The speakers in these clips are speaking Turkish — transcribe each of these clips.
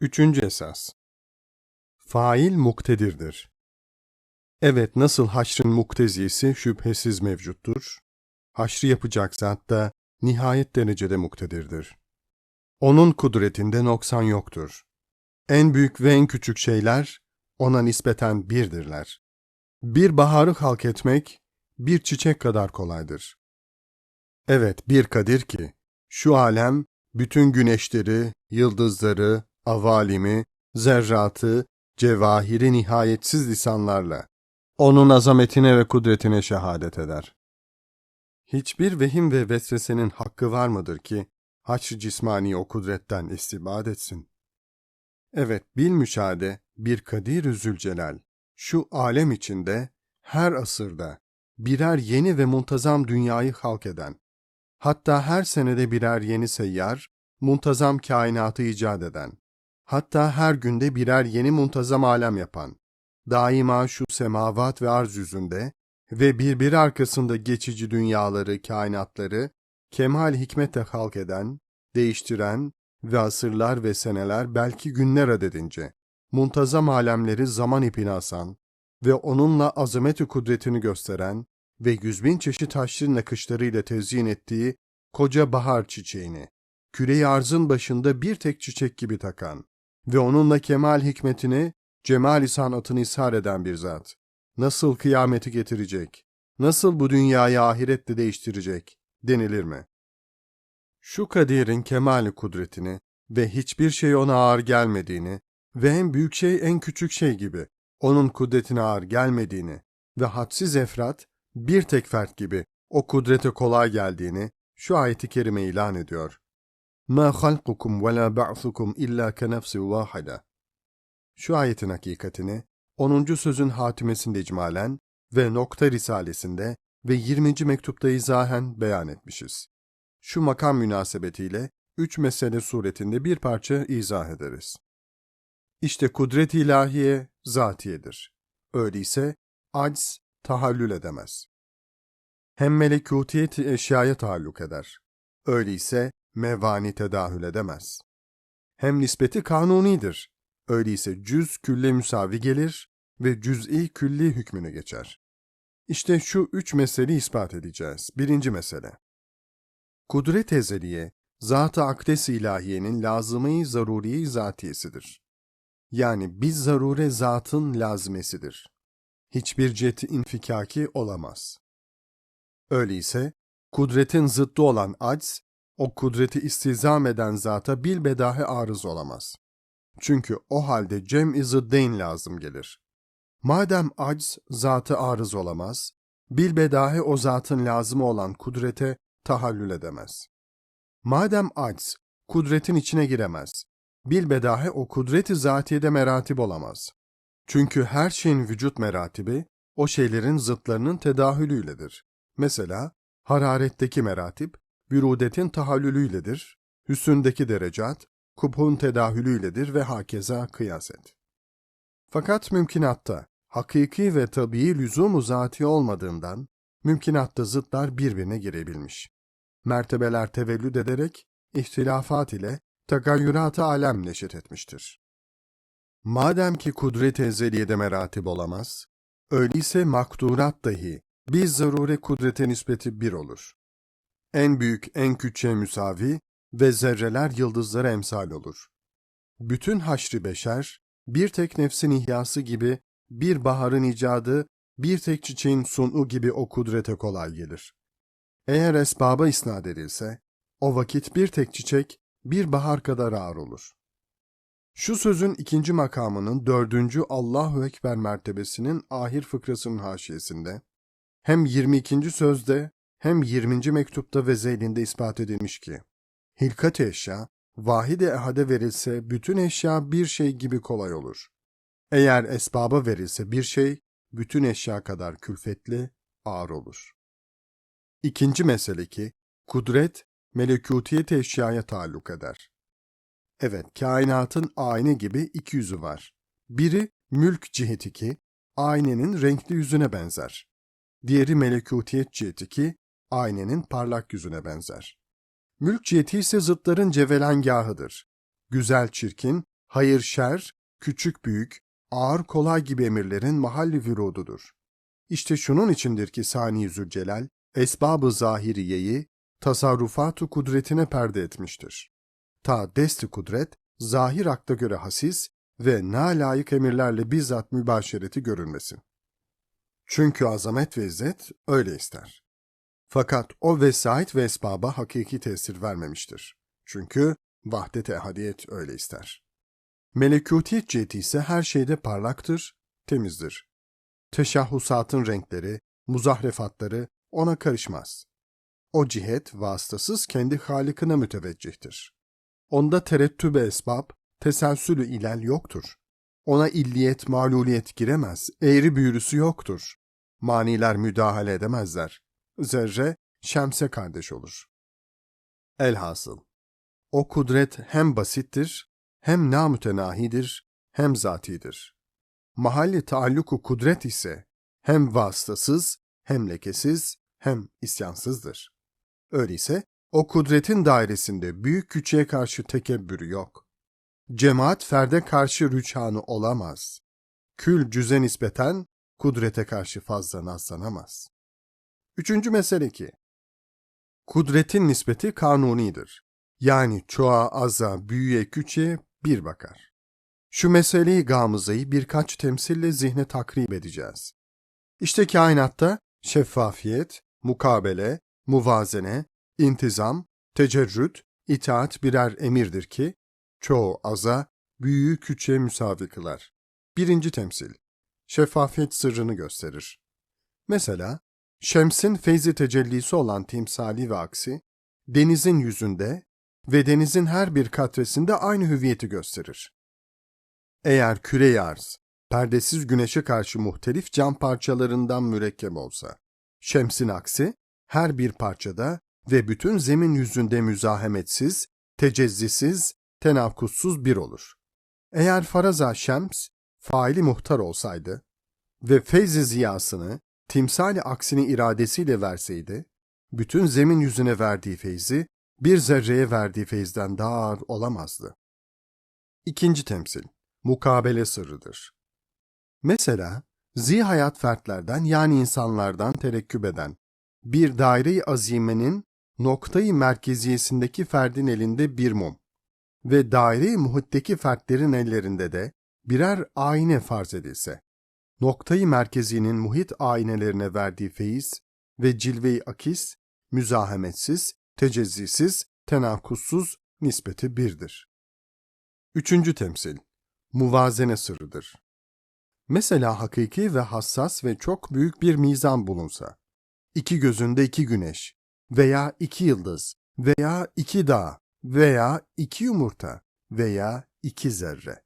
Üçüncü esas. Fail muktedirdir. Evet, nasıl haşrın muktezisi şüphesiz mevcuttur, haşrı yapacak zat da nihayet derecede muktedirdir. Onun kudretinde noksan yoktur. En büyük ve en küçük şeyler ona nispeten birdirler. Bir baharı halk etmek, bir çiçek kadar kolaydır. Evet, bir kadir ki, şu alem, bütün güneşleri, yıldızları, avalimi, zerratı, cevahiri nihayetsiz lisanlarla, onun azametine ve kudretine şehadet eder. Hiçbir vehim ve vesvesenin hakkı var mıdır ki, haçr cismani o kudretten istibad etsin? Evet, bil müşahede bir Kadir-ü Zülcelal, şu alem içinde, her asırda, birer yeni ve muntazam dünyayı halk eden, hatta her senede birer yeni seyyar, muntazam kainatı icat eden, hatta her günde birer yeni muntazam alem yapan, daima şu semavat ve arz yüzünde ve birbiri arkasında geçici dünyaları, kainatları, kemal hikmetle halk eden, değiştiren ve asırlar ve seneler belki günler adedince, muntazam alemleri zaman ipine asan ve onunla azameti kudretini gösteren ve yüz bin çeşit haşrin nakışlarıyla tezyin ettiği koca bahar çiçeğini, küreyi arzın başında bir tek çiçek gibi takan ve onunla kemal hikmetini, cemali sanatını ishar eden bir zat, nasıl kıyameti getirecek, nasıl bu dünyayı ahirette değiştirecek denilir mi? Şu Kadir'in kemali kudretini ve hiçbir şey ona ağır gelmediğini ve en büyük şey en küçük şey gibi onun kudretine ağır gelmediğini ve hadsiz efrat bir tek fert gibi o kudrete kolay geldiğini şu ayeti kerime ilan ediyor. مَا خَلْقُكُمْ وَلَا بَعْثُكُمْ إِلَّا كَنَفْسِ وَاحِدَةٍ Şu ayetin hakikatini 10. sözün hatimesinde icmalen ve nokta risalesinde ve 20. mektupta izahen beyan etmişiz. Şu makam münasebetiyle üç mesele suretinde bir parça izah ederiz. İşte kudret ilahiye zatiyedir. Öyleyse acz tahallül edemez. Hem melekutiyet eşyaya taalluk eder. Öyleyse mevani tedahül edemez. Hem nispeti kanunidir. Öyleyse cüz külle müsavi gelir ve cüz'i külli hükmüne geçer. İşte şu üç meseleyi ispat edeceğiz. Birinci mesele. Kudret ezeliye, zat-ı akdes ilahiyenin lazımı zaruriye zatiyesidir. Yani biz zarure zatın lazimesidir. Hiçbir ciheti infikaki olamaz. Öyleyse, kudretin zıddı olan acz, o kudreti istizam eden zata bilbedahe arız olamaz. Çünkü o halde cem-i zıddeyn lazım gelir. Madem acz zatı arız olamaz, bilbedahe o zatın lazımı olan kudrete tahallül edemez. Madem acz kudretin içine giremez, bilbedahe o kudreti zatiyede meratip olamaz. Çünkü her şeyin vücut meratibi, o şeylerin zıtlarının tedahülüyledir. Mesela, hararetteki meratip, bürudetin tahallülüyledir, hüsündeki derecat, kubhun tedahülüyledir ve hakeza kıyas et. Fakat mümkinatta, hakiki ve tabii lüzumu zati olmadığından, mümkinatta zıtlar birbirine girebilmiş. Mertebeler tevellüd ederek, ihtilafat ile tagayyürat-ı alem neşet etmiştir. Madem ki kudret-i ezeliyede meratip olamaz, öyleyse makdurat dahi biz zarure kudrete nispeti bir olur. En büyük en küçüğe müsavi ve zerreler yıldızlara emsal olur. Bütün haşri beşer, bir tek nefsin ihyası gibi, bir baharın icadı, bir tek çiçeğin sunu gibi o kudrete kolay gelir. Eğer esbaba isnat edilse, o vakit bir tek çiçek, bir bahar kadar ağır olur. Şu sözün ikinci makamının dördüncü Allahu Ekber mertebesinin ahir fıkrasının haşiyesinde, hem 22. sözde hem 20. mektupta ve zeylinde ispat edilmiş ki, hilkat eşya, vahid-i ehade verilse bütün eşya bir şey gibi kolay olur. Eğer esbaba verilse bir şey, bütün eşya kadar külfetli, ağır olur. İkinci mesele ki, kudret, melekutiyet eşyaya taalluk eder. Evet, kainatın ayna gibi iki yüzü var. Biri mülk ciheti ki, aynenin renkli yüzüne benzer. Diğeri melekutiyet ciheti ki, aynenin parlak yüzüne benzer. Mülk ciheti ise zıtların cevelengahıdır. Güzel çirkin, hayır şer, küçük büyük, ağır kolay gibi emirlerin mahalli vürududur. İşte şunun içindir ki Sani Zülcelal, esbab-ı zahiriyeyi tasarrufat-ı kudretine perde etmiştir. Ta desti kudret, zahir akta göre hasis ve na layık emirlerle bizzat mübaşereti görülmesin. Çünkü azamet ve izzet öyle ister. Fakat o vesait ve esbaba hakiki tesir vermemiştir. Çünkü vahdet-i ehadiyet öyle ister. Melekutiyet ciheti ise her şeyde parlaktır, temizdir. Teşahhusatın renkleri, muzahrefatları ona karışmaz. O cihet vasıtasız kendi halikine müteveccihtir. Onda terettübe esbab, teselsülü ilal yoktur. Ona illiyet, maluliyet giremez, eğri büyürüsü yoktur. Maniler müdahale edemezler. Zerre, şemse kardeş olur. Elhasıl, o kudret hem basittir, hem namütenahidir, hem zatidir. Mahalli taalluku kudret ise hem vasıtasız, hem lekesiz, hem isyansızdır. Öyleyse o kudretin dairesinde büyük küçüğe karşı tekebbürü yok. Cemaat ferde karşı rüçhanı olamaz. Kül cüze nispeten kudrete karşı fazla nazlanamaz. Üçüncü mesele ki, kudretin nispeti kanunidir. Yani çoğa, aza, büyüye, küçüğe bir bakar. Şu meseleyi gamızayı birkaç temsille zihne takrib edeceğiz. İşte kainatta şeffafiyet, mukabele, muvazene, intizam, tecerrüt, itaat birer emirdir ki, çoğu aza, büyüğü küçüğe müsavi kılar. Birinci temsil, şeffafiyet sırrını gösterir. Mesela, Şems'in feyzi tecellisi olan timsali ve aksi, denizin yüzünde ve denizin her bir katresinde aynı hüviyeti gösterir. Eğer küre arz, perdesiz güneşe karşı muhtelif cam parçalarından mürekkep olsa, Şems'in aksi, her bir parçada ve bütün zemin yüzünde müzahemetsiz, tecezzisiz, tenakkussuz bir olur. Eğer faraza şems, faili muhtar olsaydı ve feyzi ziyasını, timsali aksini iradesiyle verseydi, bütün zemin yüzüne verdiği feyzi, bir zerreye verdiği feyzden daha ağır olamazdı. İkinci temsil, mukabele sırrıdır. Mesela, zihayat fertlerden yani insanlardan terekküp eden bir daire-i azimenin noktayı merkeziyesindeki ferdin elinde bir mum ve daire-i muhitteki fertlerin ellerinde de birer ayna farz edilse, noktayı merkezinin muhit aynelerine verdiği feyiz ve cilve-i akis, müzahametsiz, tecezzisiz, tenakussuz nispeti birdir. Üçüncü temsil, muvazene sırrıdır. Mesela hakiki ve hassas ve çok büyük bir mizan bulunsa, iki gözünde iki güneş veya iki yıldız veya iki dağ veya iki yumurta veya iki zerre.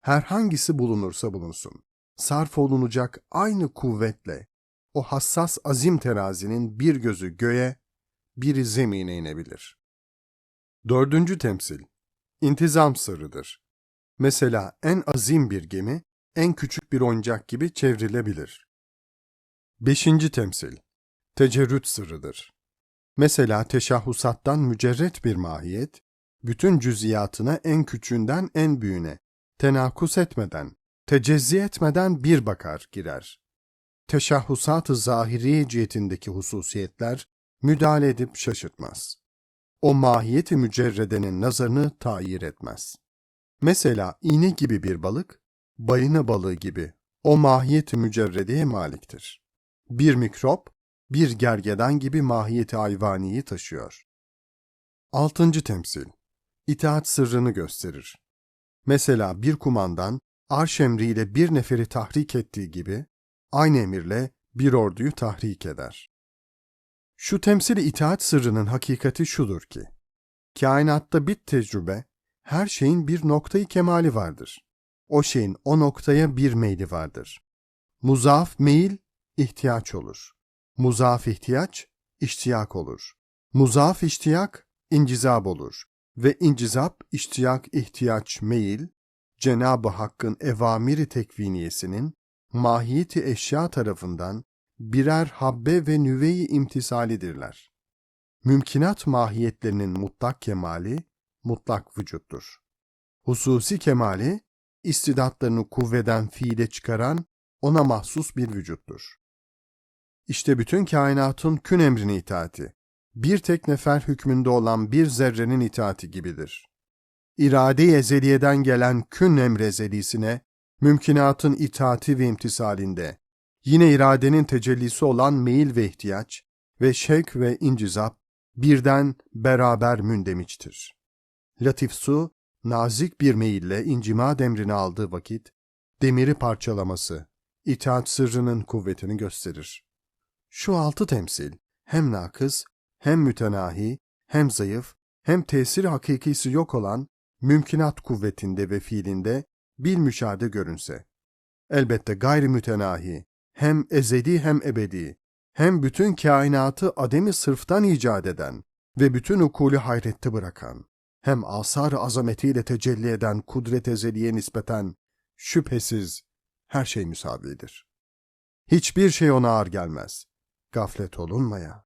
Herhangisi bulunursa bulunsun, sarf olunacak aynı kuvvetle o hassas azim terazinin bir gözü göğe, biri zemine inebilir. Dördüncü temsil, intizam sırrıdır. Mesela en azim bir gemi, en küçük bir oyuncak gibi çevrilebilir. Beşinci temsil, tecerrüt sırrıdır. Mesela teşahhusattan mücerret bir mahiyet, bütün cüziyatına en küçüğünden en büyüğüne, tenakus etmeden, tecezzi etmeden bir bakar girer. Teşahhusat-ı zahiri cihetindeki hususiyetler müdahale edip şaşırtmaz. O mahiyeti mücerredenin nazarını tayir etmez. Mesela iğne gibi bir balık, balina balığı gibi o mahiyeti mücerredeye maliktir. Bir mikrop, bir gergedan gibi mahiyeti hayvaniyi taşıyor. Altıncı temsil, itaat sırrını gösterir. Mesela bir kumandan, arş emriyle bir neferi tahrik ettiği gibi, aynı emirle bir orduyu tahrik eder. Şu temsili itaat sırrının hakikati şudur ki, kainatta bir tecrübe, her şeyin bir noktayı kemali vardır. O şeyin o noktaya bir meyli vardır. Muzaf meyil, ihtiyaç olur. Muzaf ihtiyaç, iştiyak olur. Muzaf iştiyak, incizab olur. Ve incizap, iştiyak, ihtiyaç, meyil, Cenab-ı Hakk'ın evamiri tekviniyesinin mahiyeti eşya tarafından birer habbe ve nüveyi imtisalidirler. Mümkinat mahiyetlerinin mutlak kemali, mutlak vücuttur. hususi kemali, istidatlarını kuvveden fiile çıkaran ona mahsus bir vücuttur. İşte bütün kainatın kün emrine itaati, bir tek nefer hükmünde olan bir zerrenin itaati gibidir. İrade-i ezeliyeden gelen kün emri ezelisine, mümkünatın itaati ve imtisalinde, yine iradenin tecellisi olan meyil ve ihtiyaç ve şevk ve incizap birden beraber mündemiştir. Latif su, nazik bir meyille incima demrini aldığı vakit, demiri parçalaması, itaat sırrının kuvvetini gösterir. Şu altı temsil, hem nakız, hem mütenahi, hem zayıf, hem tesir hakikisi yok olan mümkünat kuvvetinde ve fiilinde bir müşahede görünse. Elbette gayri mütenahi, hem ezeli hem ebedi, hem bütün kainatı ademi sırftan icat eden ve bütün ukulü hayrette bırakan, hem asar azametiyle tecelli eden kudret ezeliye nispeten şüphesiz her şey müsavidir. Hiçbir şey ona ağır gelmez. Gaflet olunmaya.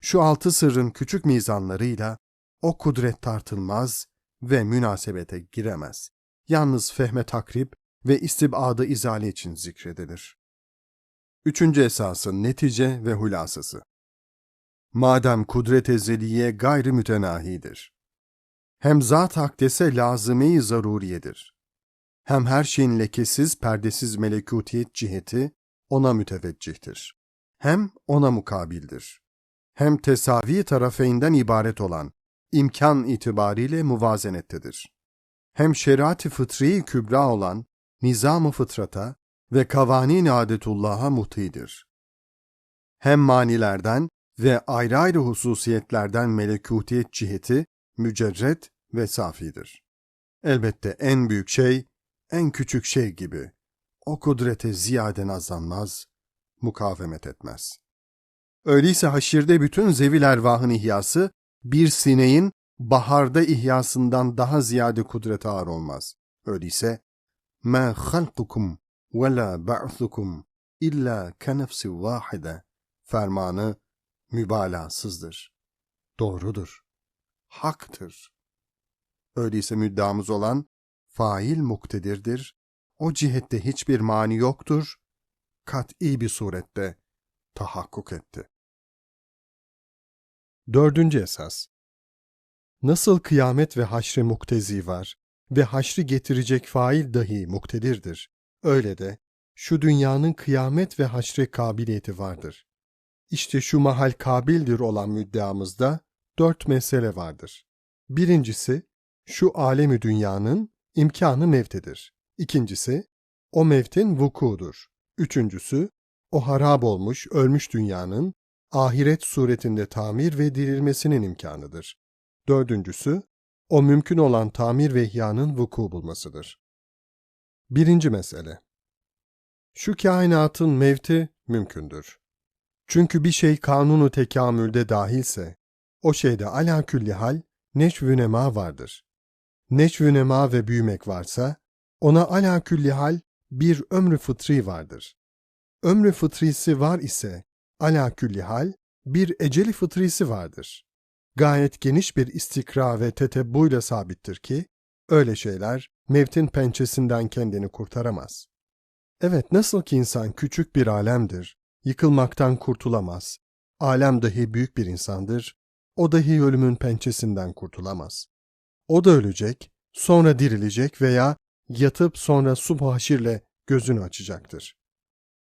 Şu altı sırrın küçük mizanlarıyla o kudret tartılmaz ve münasebete giremez. Yalnız fehme takrib ve istibadı izale için zikredilir. Üçüncü esasın netice ve hulasası. Madem kudret ezeliye gayri mütenahidir. Hem zat hakdese lazıme-i zaruriyedir. Hem her şeyin lekesiz, perdesiz melekutiyet ciheti ona müteveccihtir. Hem ona mukabildir. Hem tesavi tarafeyinden ibaret olan imkan itibariyle muvazenettedir. Hem şeriat-ı fıtri kübra olan nizam-ı fıtrata ve kavanin adetullah'a mutidir. Hem manilerden ve ayrı ayrı hususiyetlerden melekutiyet ciheti mücerret ve safidir. Elbette en büyük şey, en küçük şey gibi. O kudrete ziyade nazlanmaz, mukavemet etmez. Öyleyse haşirde bütün zevil ervahın ihyası, bir sineğin baharda ihyasından daha ziyade kudrete ağır olmaz. Öyleyse ma halkukum ve la ba'thukum illa kenefsi vahide fermanı mübalağasızdır. Doğrudur. Haktır. Öyleyse müddamız olan fail muktedirdir. O cihette hiçbir mani yoktur. Kat'i bir surette tahakkuk etti. Dördüncü esas Nasıl kıyamet ve haşre muktezi var ve haşri getirecek fail dahi muktedirdir, öyle de şu dünyanın kıyamet ve haşre kabiliyeti vardır. İşte şu mahal kabildir olan müddeamızda dört mesele vardır. Birincisi, şu alemi dünyanın imkanı mevtedir. İkincisi, o mevtin vukudur. Üçüncüsü, o harap olmuş, ölmüş dünyanın ahiret suretinde tamir ve dirilmesinin imkanıdır. Dördüncüsü, o mümkün olan tamir ve ihyanın vuku bulmasıdır. Birinci mesele Şu kainatın mevti mümkündür. Çünkü bir şey kanunu tekamülde dahilse, o şeyde ala külli hal neşvü nema vardır. Neşvü nema ve büyümek varsa, ona ala külli hal bir ömrü fıtri vardır. Ömrü fıtrisi var ise, ala hal bir eceli fıtrisi vardır. Gayet geniş bir istikra ve tetebbuyla sabittir ki, öyle şeyler mevtin pençesinden kendini kurtaramaz. Evet nasıl ki insan küçük bir alemdir, yıkılmaktan kurtulamaz. Alem dahi büyük bir insandır, o dahi ölümün pençesinden kurtulamaz. O da ölecek, sonra dirilecek veya yatıp sonra subhaşirle gözünü açacaktır.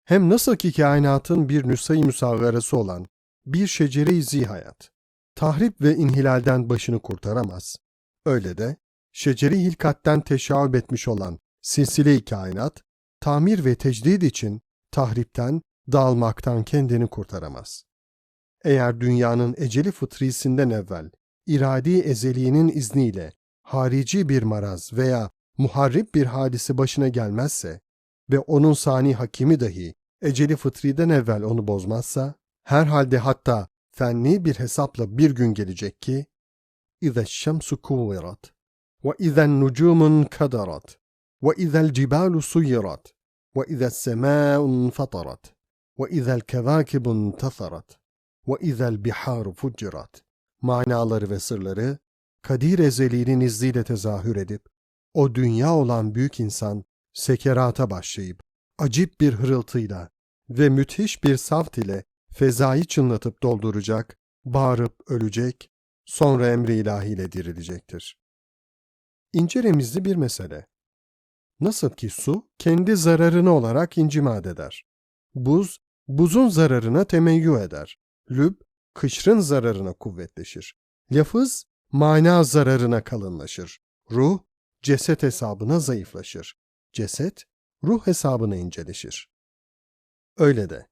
Hem nasıl ki kainatın bir nüsay musavverası olan bir şecere-i zihayat, tahrip ve inhilalden başını kurtaramaz. Öyle de şeceri hilkatten teşavüb etmiş olan silsile-i kainat, tamir ve tecdid için tahripten, dağılmaktan kendini kurtaramaz. Eğer dünyanın eceli fıtrisinden evvel, iradi ezeliğinin izniyle harici bir maraz veya muharrip bir hadisi başına gelmezse ve onun sani hakimi dahi eceli fıtriden evvel onu bozmazsa, herhalde hatta fenni bir hesapla bir gün gelecek ki اِذَا الشَّمْسُ كُوِّرَتْ وَاِذَا النُّجُومُ كَدَرَتْ وَاِذَا الْجِبَالُ سُيِّرَتْ وَاِذَا السَّمَاءُ انْفَطَرَتْ وَاِذَا الْكَذَاكِبُ انْتَثَرَتْ وَاِذَا الْبِحَارُ فُجِّرَتْ Manaları ve sırları, Kadir Ezeli'nin izniyle tezahür edip, o dünya olan büyük insan sekerata başlayıp acip bir hırıltıyla ve müthiş bir saft ile fezayı çınlatıp dolduracak, bağırıp ölecek, sonra emri ilahiyle dirilecektir. İnce remizli bir mesele. Nasıl ki su kendi zararını olarak incimat eder. Buz, buzun zararına temeyyü eder. Lüb, kışrın zararına kuvvetleşir. Lafız, mana zararına kalınlaşır. Ruh, ceset hesabına zayıflaşır. Ceset, ruh hesabına inceleşir. Öyle de,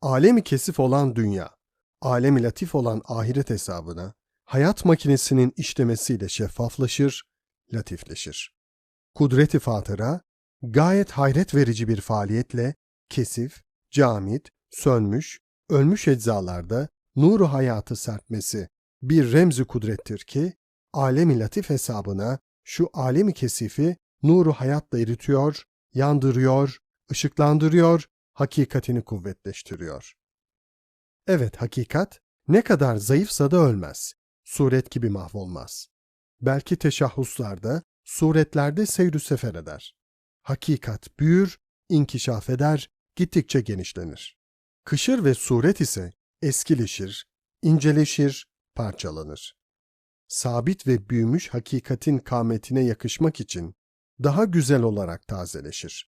alemi kesif olan dünya, alemi latif olan ahiret hesabına, hayat makinesinin işlemesiyle şeffaflaşır, latifleşir. Kudreti fatıra, gayet hayret verici bir faaliyetle kesif, camit, sönmüş, ölmüş eczalarda nuru hayatı serpmesi bir remzi kudrettir ki, alemi latif hesabına şu alemi kesifi nuru hayatla eritiyor, yandırıyor, ışıklandırıyor, hakikatini kuvvetleştiriyor. Evet hakikat ne kadar zayıfsa da ölmez, suret gibi mahvolmaz. Belki teşahhuslarda, suretlerde seyrü sefer eder. Hakikat büyür, inkişaf eder, gittikçe genişlenir. Kışır ve suret ise eskileşir, inceleşir, parçalanır. Sabit ve büyümüş hakikatin kametine yakışmak için daha güzel olarak tazeleşir.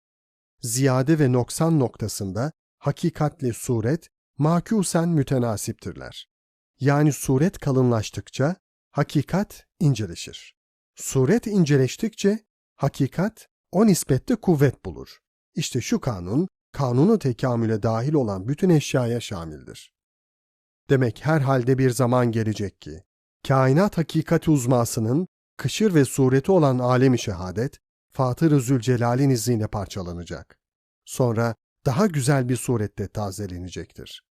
Ziyade ve noksan noktasında hakikatle suret makusen mütenasiptirler. Yani suret kalınlaştıkça hakikat inceleşir. Suret inceleştikçe hakikat o nispette kuvvet bulur. İşte şu kanun, kanunu tekamüle dahil olan bütün eşyaya şamildir. Demek her halde bir zaman gelecek ki, kainat hakikati uzmasının kışır ve sureti olan alemi şehadet, Fatır-ı Zülcelal'in izniyle parçalanacak. Sonra daha güzel bir surette tazelenecektir.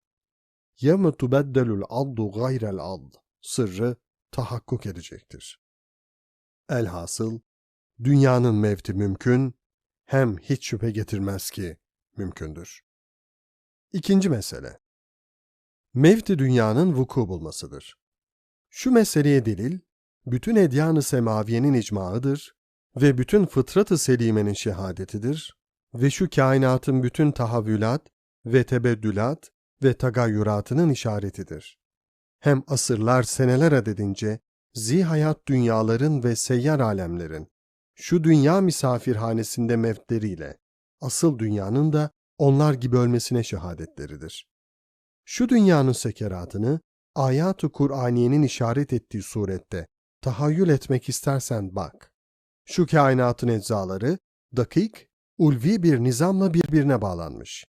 يَمَ تُبَدَّلُ الْعَضُّ غَيْرَ الْعَضِّ Sırrı tahakkuk edecektir. Elhasıl, dünyanın mevti mümkün, hem hiç şüphe getirmez ki mümkündür. İkinci mesele. Mevti dünyanın vuku bulmasıdır. Şu meseleye delil, bütün edyan-ı semaviyenin icmaıdır ve bütün fıtrat-ı selimenin şehadetidir ve şu kainatın bütün tahavvülat ve tebeddülat ve tagayyuratının işaretidir. Hem asırlar seneler adedince zihayat dünyaların ve seyyar alemlerin şu dünya misafirhanesinde mevtleriyle asıl dünyanın da onlar gibi ölmesine şehadetleridir. Şu dünyanın sekeratını ayat-ı Kur'aniyenin işaret ettiği surette tahayyül etmek istersen bak. Şu kainatın eczaları dakik, ulvi bir nizamla birbirine bağlanmış.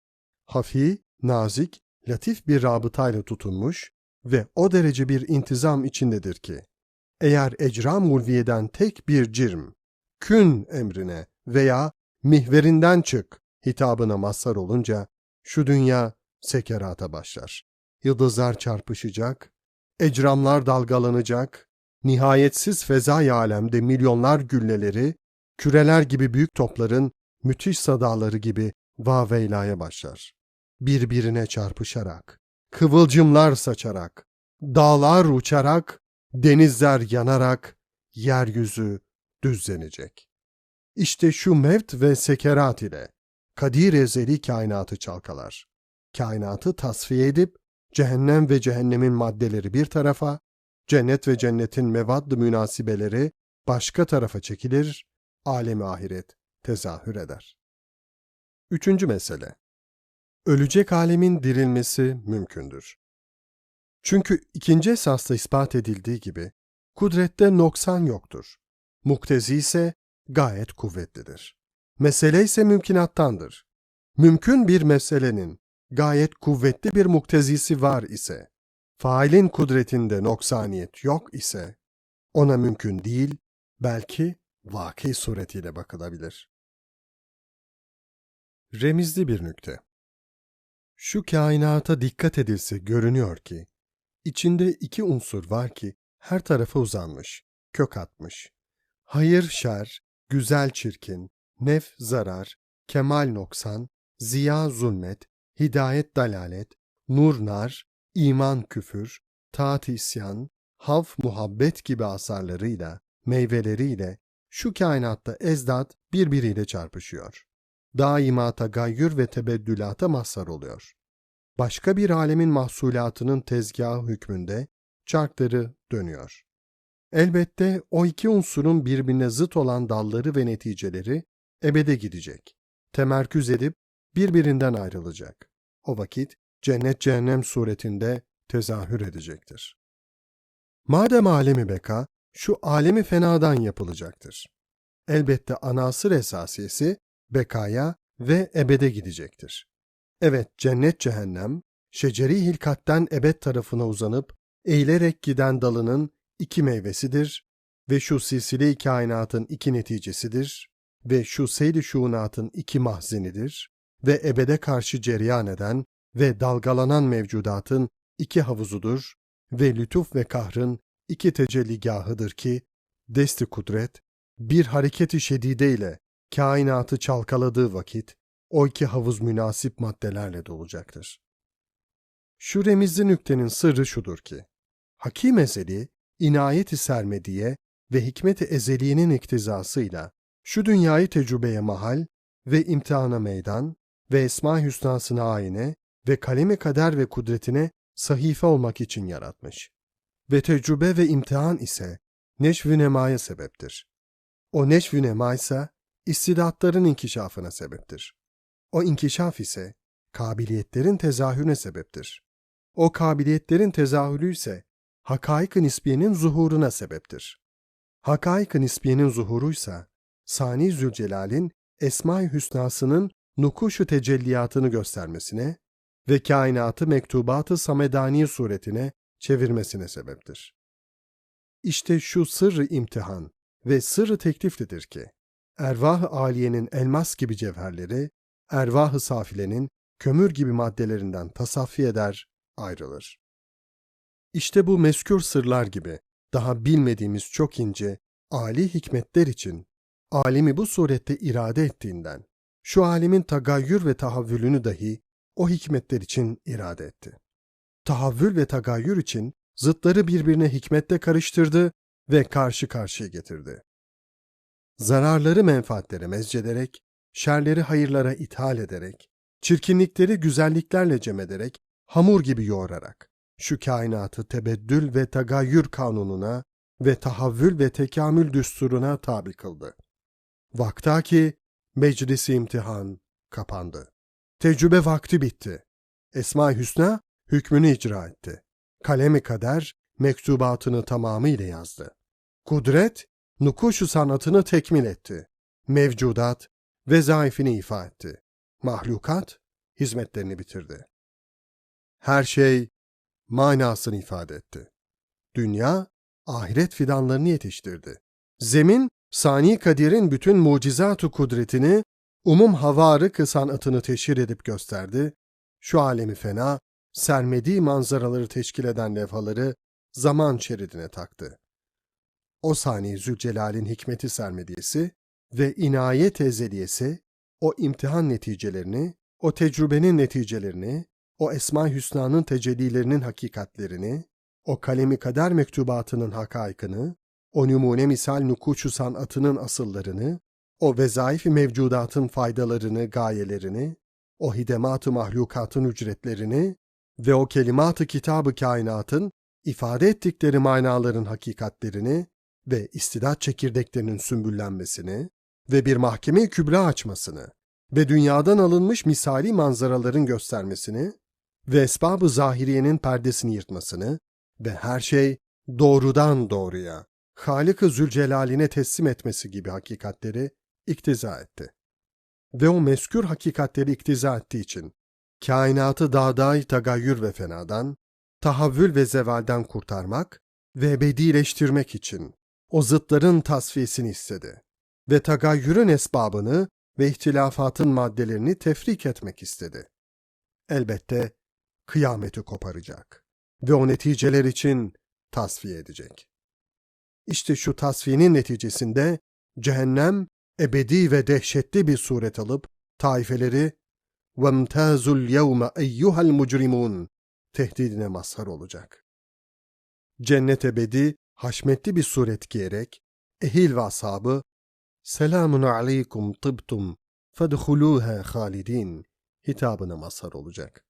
Hafi, nazik, latif bir rabıtayla tutunmuş ve o derece bir intizam içindedir ki, eğer ecram ulviyeden tek bir cirm, kün emrine veya mihverinden çık hitabına mazhar olunca, şu dünya sekerata başlar. Yıldızlar çarpışacak, ecramlar dalgalanacak, nihayetsiz fezai alemde milyonlar gülleleri, küreler gibi büyük topların müthiş sadaları gibi vaveylaya başlar. Birbirine çarpışarak, kıvılcımlar saçarak, dağlar uçarak, denizler yanarak, yeryüzü düzlenecek. İşte şu mevt ve sekerat ile kadir ezeli kainatı çalkalar. Kainatı tasfiye edip cehennem ve cehennemin maddeleri bir tarafa, cennet ve cennetin mevadd münasibeleri başka tarafa çekilir, alemi ahiret tezahür eder. Üçüncü mesele. Ölecek alemin dirilmesi mümkündür. Çünkü ikinci esasla ispat edildiği gibi, kudrette noksan yoktur. Muktezi ise gayet kuvvetlidir. Mesele ise mümkinattandır. Mümkün bir meselenin gayet kuvvetli bir muktezisi var ise, failin kudretinde noksaniyet yok ise, ona mümkün değil, belki vaki suretiyle bakılabilir. Remizli bir nükte. Şu kainata dikkat edilse görünüyor ki, içinde iki unsur var ki her tarafa uzanmış, kök atmış. Hayır şer, güzel çirkin, nef zarar, kemal noksan, ziya zulmet, hidayet dalalet, nur nar, iman küfür, taat isyan, haf muhabbet gibi asarlarıyla, meyveleriyle şu kainatta ezdat birbiriyle çarpışıyor. Daima tagayyür ve tebeddülata mazhar oluyor. Başka bir alemin mahsulatının tezgahı hükmünde çarkları dönüyor. Elbette o iki unsurun birbirine zıt olan dalları ve neticeleri ebede gidecek. Temerküz edip birbirinden ayrılacak. O vakit cennet cehennem suretinde tezahür edecektir. Madem alemi beka, şu alemi fenadan yapılacaktır. Elbette anasır esasiyesi bekaya ve ebede gidecektir. Evet cennet cehennem, şeceri hilkatten ebed tarafına uzanıp eğilerek giden dalının iki meyvesidir ve şu silsile-i kainatın iki neticesidir ve şu seyli şuunatın iki mahzenidir ve ebede karşı cereyan eden ve dalgalanan mevcudatın iki havuzudur ve lütuf ve kahrın iki tecelligahıdır ki, desti kudret, bir hareketi şedide ile kainatı çalkaladığı vakit, o iki havuz münasip maddelerle dolacaktır. Şu remizli nüktenin sırrı şudur ki, Hakim ezeli, inayeti sermediye ve hikmet-i ezeliyenin iktizasıyla şu dünyayı tecrübeye mahal ve imtihana meydan ve esma hüsnasına ayine ve kalemi kader ve kudretine sahife olmak için yaratmış. Ve tecrübe ve imtihan ise neşv-ü nemaya sebeptir. O neşv-ü nema ise istidatların inkişafına sebeptir. O inkişaf ise kabiliyetlerin tezahürüne sebeptir. O kabiliyetlerin tezahürü ise hakaik-ı nisbiyenin zuhuruna sebeptir. Hakaik-ı nisbiyenin zuhuruysa Sani Zülcelal'in Esma-i Hüsnası'nın nukuşu tecelliyatını göstermesine ve kainatı mektubatı samedani suretine çevirmesine sebeptir. İşte şu sırrı imtihan ve sırrı tekliflidir ki, ervah-ı aliyenin elmas gibi cevherleri, ervah-ı safilenin kömür gibi maddelerinden tasaffi eder, ayrılır. İşte bu meskür sırlar gibi daha bilmediğimiz çok ince, âli hikmetler için alemi bu surette irade ettiğinden, şu alemin tagayyür ve tahavvülünü dahi o hikmetler için irade etti. Tahavvül ve tagayyür için zıtları birbirine hikmette karıştırdı ve karşı karşıya getirdi. Zararları menfaatlere mezcederek, şerleri hayırlara ithal ederek, çirkinlikleri güzelliklerle cem ederek, hamur gibi yoğurarak, şu kainatı tebeddül ve tagayyür kanununa ve tahavvül ve tekamül düsturuna tabi kıldı. Vaktaki meclisi imtihan kapandı. Tecrübe vakti bitti. Esma-i Hüsna hükmünü icra etti. Kalemi kader mektubatını tamamıyla yazdı. Kudret, nukuşu sanatını tekmil etti. Mevcudat, vezaifini ifa etti. Mahlukat, hizmetlerini bitirdi. Her şey manasını ifade etti. Dünya, ahiret fidanlarını yetiştirdi. Zemin, Sani Kadir'in bütün mucizat-ı kudretini, umum havarı sanatını teşhir edip gösterdi. Şu alemi fena, sermediği manzaraları teşkil eden levhaları zaman şeridine taktı. O sani Zülcelal'in hikmeti sermediyesi ve inayet ezeliyesi, o imtihan neticelerini, o tecrübenin neticelerini, o Esma-i Hüsna'nın tecellilerinin hakikatlerini, o kalemi kader mektubatının hakaykını, o numune misal nukuçu sanatının asıllarını, o vezaif mevcudatın faydalarını, gayelerini, o hidemat-ı mahlukatın ücretlerini ve o kelimat-ı kitab-ı kainatın ifade ettikleri manaların hakikatlerini ve istidat çekirdeklerinin sümbüllenmesini ve bir mahkeme kübra açmasını ve dünyadan alınmış misali manzaraların göstermesini ve esbab-ı zahiriyenin perdesini yırtmasını ve her şey doğrudan doğruya Halık-ı Zülcelal'ine teslim etmesi gibi hakikatleri iktiza etti. Ve o meskür hakikatleri iktiza ettiği için kainatı dağday tagayyür ve fenadan, tahavvül ve zevalden kurtarmak ve ebedileştirmek için o zıtların tasfiyesini istedi ve tagayyürün esbabını ve ihtilafatın maddelerini tefrik etmek istedi. Elbette kıyameti koparacak ve o neticeler için tasfiye edecek. İşte şu tasfiyenin neticesinde cehennem ebedi ve dehşetli bir suret alıp taifeleri وَمْتَازُ الْيَوْمَ اَيُّهَا الْمُجْرِمُونَ tehdidine mazhar olacak. Cennet ebedi haşmetli bir suret giyerek ehil ve ashabı Selamun aleykum tıbtum fedhuluha halidin hitabına mazhar olacak.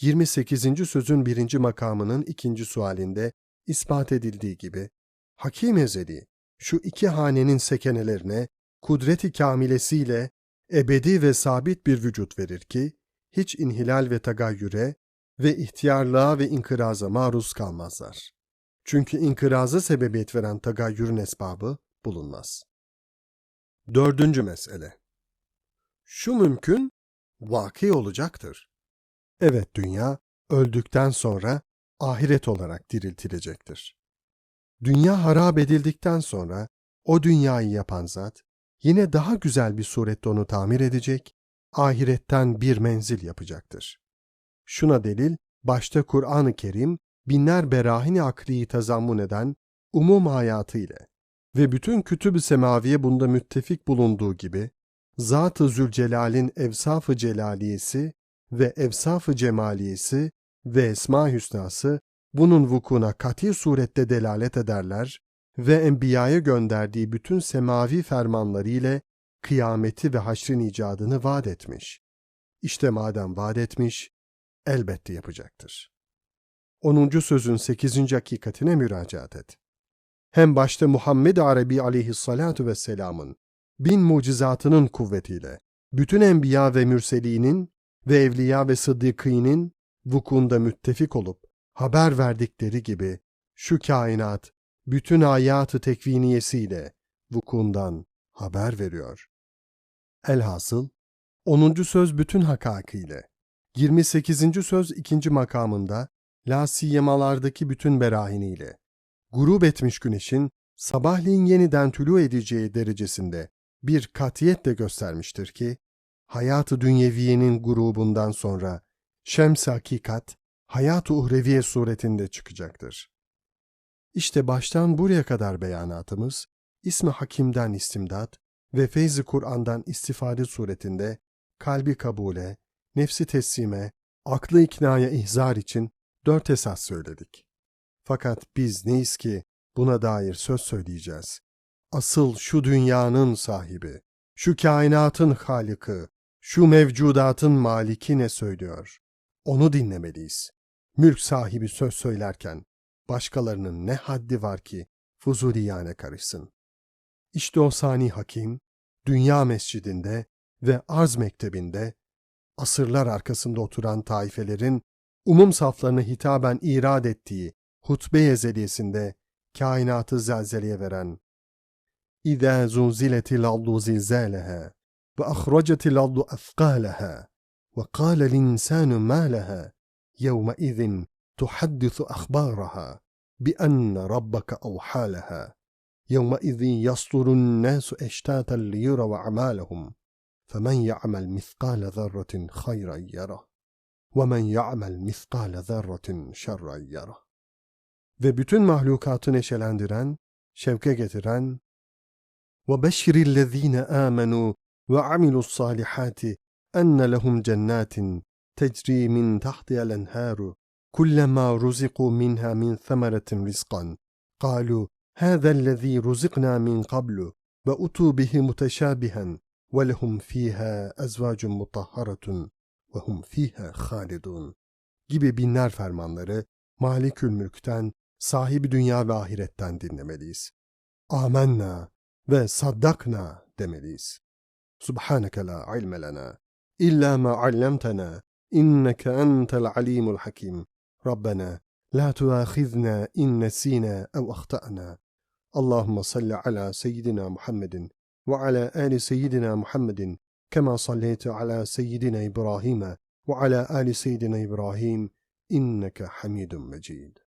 28. sözün birinci makamının ikinci sualinde ispat edildiği gibi, Hakim Ezeli şu iki hanenin sekenelerine kudreti kamilesiyle ebedi ve sabit bir vücut verir ki, hiç inhilal ve tagayyüre ve ihtiyarlığa ve inkıraza maruz kalmazlar. Çünkü inkıraza sebebiyet veren tagayyürün esbabı bulunmaz. Dördüncü mesele. Şu mümkün, vaki olacaktır. Evet dünya, öldükten sonra ahiret olarak diriltilecektir. Dünya harap edildikten sonra o dünyayı yapan zat, yine daha güzel bir surette onu tamir edecek, ahiretten bir menzil yapacaktır. Şuna delil, başta Kur'an-ı Kerim, binler berahini akliyi tazammun eden umum hayatı ile ve bütün kütüb-ü semaviye bunda müttefik bulunduğu gibi, Zat-ı Zülcelal'in evsaf-ı celaliyesi ve evsaf-ı cemaliyesi ve esma hüsnası bunun vukuna kati surette delalet ederler ve enbiyaya gönderdiği bütün semavi fermanları ile kıyameti ve haşrin icadını vaat etmiş. İşte madem vaat etmiş, elbette yapacaktır. 10. sözün 8. hakikatine müracaat et. Hem başta Muhammed Arabi aleyhissalatu vesselamın bin mucizatının kuvvetiyle bütün enbiya ve mürselinin ve evliya ve sıddıkînin vukunda müttefik olup haber verdikleri gibi şu kainat bütün ayatı tekviniyesiyle vukundan haber veriyor. Elhasıl 10. söz bütün hakakiyle 28. söz ikinci makamında la siyemalardaki bütün berahiniyle grup etmiş güneşin sabahleyin yeniden tülü edeceği derecesinde bir katiyetle göstermiştir ki hayatı dünyeviyenin grubundan sonra şems hakikat hayat-ı uhreviye suretinde çıkacaktır. İşte baştan buraya kadar beyanatımız ismi Hakim'den istimdat ve feyzi Kur'an'dan istifade suretinde kalbi kabule, nefsi teslime, aklı iknaya ihzar için dört esas söyledik. Fakat biz neyiz ki buna dair söz söyleyeceğiz. Asıl şu dünyanın sahibi, şu kainatın haliki, şu mevcudatın maliki ne söylüyor? Onu dinlemeliyiz. Mülk sahibi söz söylerken başkalarının ne haddi var ki fuzuliyane karışsın. İşte o sani hakim, dünya mescidinde ve arz mektebinde asırlar arkasında oturan taifelerin umum saflarına hitaben irad ettiği hutbe ezeliyesinde kainatı zelzeleye veren İzâ zunziletil ardu zilzâleha ve ahracetil ardu athqâleha ve kâlel insânu mâ leha yevmeizin تحدث أخبارها بأن ربك أوحى لها. يومئذ يصدر الناس أشتاتا ليروا أعمالهم فمن يعمل مثقال ذرة خيرا يره ومن يعمل مثقال ذرة شرا يره. Ve bütün mahlukatı neşelendiren, şevke getiren وَبَشِّرِ الَّذِينَ آمَنُوا وَعَمِلُوا الصَّالِحَاتِ أَنَّ لَهُمْ جَنَّاتٍ تَجْرِي مِنْ تَحْتِهَا الْأَنْهَارُ كُلَّمَا رُزِقُوا مِنْهَا مِنْ ثَمَرَةٍ رِزْقًا قالوا هذا الذي رزقنا من قبل وأتوا به متشابها ولهم فيها أزواج مطهرة وهم فيها خالدون gibi binler fermanları Malikül Mülk'ten, sahibi dünya ve ahiretten dinlemeliyiz. Amenna ve saddakna demeliyiz. Subhaneke la ilme lena illa ma allamtana inneke entel alimul hakim. ربنا لا تؤاخذنا إن نسينا أو أخطأنا. اللهم صل على سيدنا محمد وعلى آل سيدنا محمد كما صليت على سيدنا إبراهيم وعلى آل سيدنا إبراهيم إنك حميد مجيد.